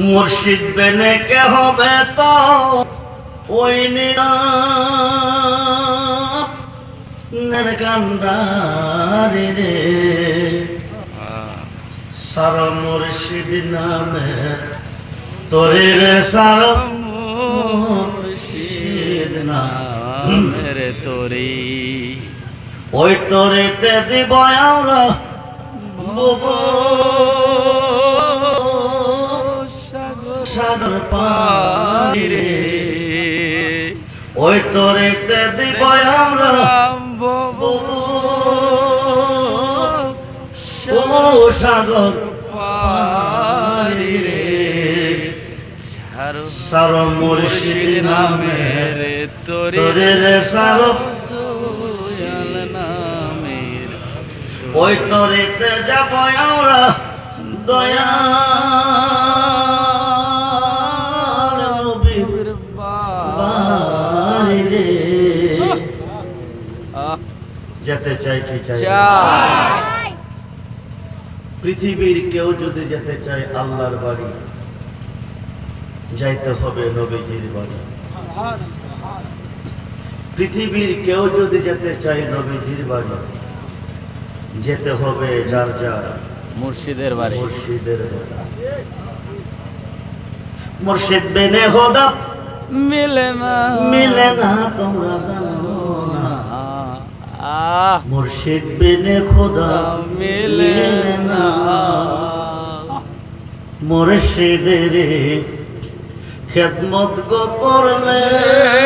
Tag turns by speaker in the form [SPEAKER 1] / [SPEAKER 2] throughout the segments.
[SPEAKER 1] মুর্শিদ বেনে কে হবে তো ওই নির কান্ডারি রে। সার মুর্শিদ নামে তোরে রে, সার মুর্শিদ নাম
[SPEAKER 2] মেরে তোরি।
[SPEAKER 1] ওই তোরেতে দিব আমরা সাগর পানি রে। ওই তোরেতে দিব আমরা সাগর পানি রে। সার মুর্শিদ নামে
[SPEAKER 2] রে তোরে
[SPEAKER 1] রে সার ওই তোরেতে যাব আমরা দয়া যেতে চাই কি চাই?
[SPEAKER 2] চাই।
[SPEAKER 1] পৃথিবীর কেউ যদি যেতে চায় আল্লাহর বাড়ি যাইতে হবে নবীজির বাড়ি। পৃথিবীর কেউ যদি যেতে চায় নবীজির বাড়ি যেতে হবে যার যার।
[SPEAKER 2] মুর্শিদের বাড়ি।
[SPEAKER 1] মুর্শিদের মুর্শিদ বেনে হোদা।
[SPEAKER 2] মিলে না।
[SPEAKER 1] মিলে না তোমরা জানো না।
[SPEAKER 2] আহ।
[SPEAKER 1] মুর্শিদ বেনে খোদা
[SPEAKER 2] মিলে না।
[SPEAKER 1] মুর্শিদের খেদমত গো করলে।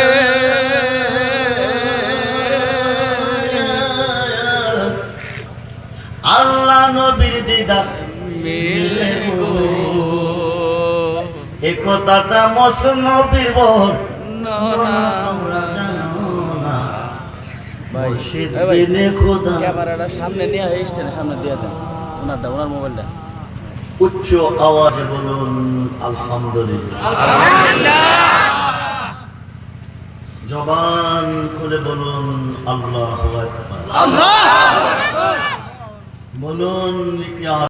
[SPEAKER 1] নবীর দিদা
[SPEAKER 2] মিলে গো।
[SPEAKER 1] এ কথাটা মস নবীর তোমরা জানো না। খোদা।
[SPEAKER 2] ক্যামেরাটা সামনে নিয়ে হয় স্ট্যান্ডের সামনে দিয়ে দেন ওনারটা ওনার মোবাইলটা
[SPEAKER 1] উচ্চ আওয়াজে বলুন আলহামদুলিল্লাহ। জবান খুলে বলুন আল্লাহ ইয়া